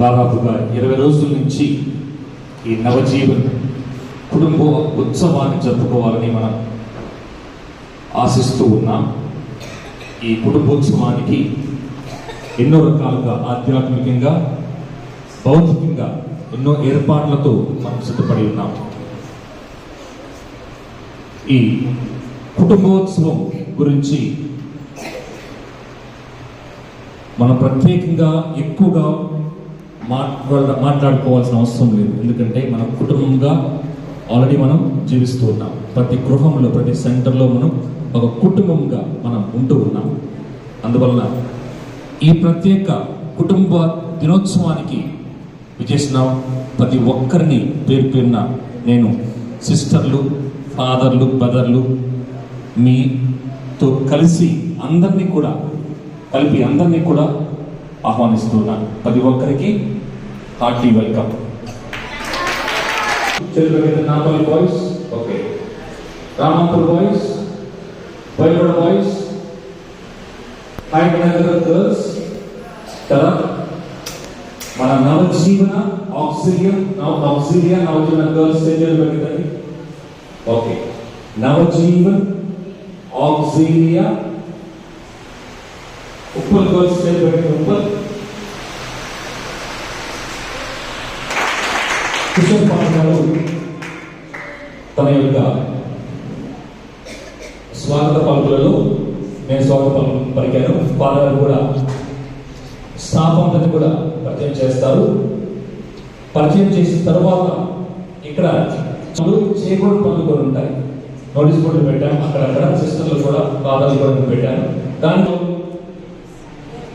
దాదాపుగా ఇరవై రోజుల నుంచి ఈ నవజీవన్ కుటుంబ ఉత్సవాన్ని జరుపుకోవాలని మనం ఆశిస్తూ ఉన్నాం. ఈ కుటుంబోత్సవానికి ఎన్నో రకాలుగా ఆధ్యాత్మికంగా భౌతికంగా ఎన్నో ఏర్పాట్లతో మనం సిద్ధపడి ఉన్నాం. ఈ కుటుంబోత్సవం గురించి మనం ప్రత్యేకంగా ఎక్కువగా మాట్లాడ మాట్లాడుకోవాల్సిన అవసరం లేదు. ఎందుకంటే మన కుటుంబంగా ఆల్రెడీ మనం జీవిస్తూ ఉన్నాం. ప్రతి గృహంలో ప్రతి సెంటర్లో మనం ఒక కుటుంబంగా మనం ఉంటూ ఉన్నాం. అందువలన ఈ ప్రత్యేక కుటుంబ దినోత్సవానికి విచేసిన ప్రతి ఒక్కరిని పేరు పేరున నేను సిస్టర్లు ఫాదర్లు బ్రదర్లు మీతో కలిసి అందరినీ కూడా కలిపి అందరినీ కూడా ఆహ్వానిస్తున్నాను. ప్రతి ఒక్కరికి hearty welcome Napalli boys okay Ramapur boys బయట బాయ్స్ హైదరాబాద్ గర్ల్స్ కదా మన Navajeevana Auxilium Nava Auxilium Navajeevana girls stage పెట్టండి okay Navajeevan Auxilium Uppal girls stage పెట్టండి కిషోర్ కుమార్ గారు తన యొక్క స్వాగత పలుకులలో నేను స్వాగత పలుకు పలికాను. ఫాదర్ కూడా స్టాఫ్ కూడా పరిచయం చేస్తారు. పరిచయం చేసిన తర్వాత ఇక్కడ చేయకూడని పనులు కూడా ఉంటాయి. నోటీస్ బోర్డులు పెట్టాను. అక్కడక్కడ సిస్టర్లు కూడా ఫాదర్లు కూడా పెట్టాను. దాంట్లో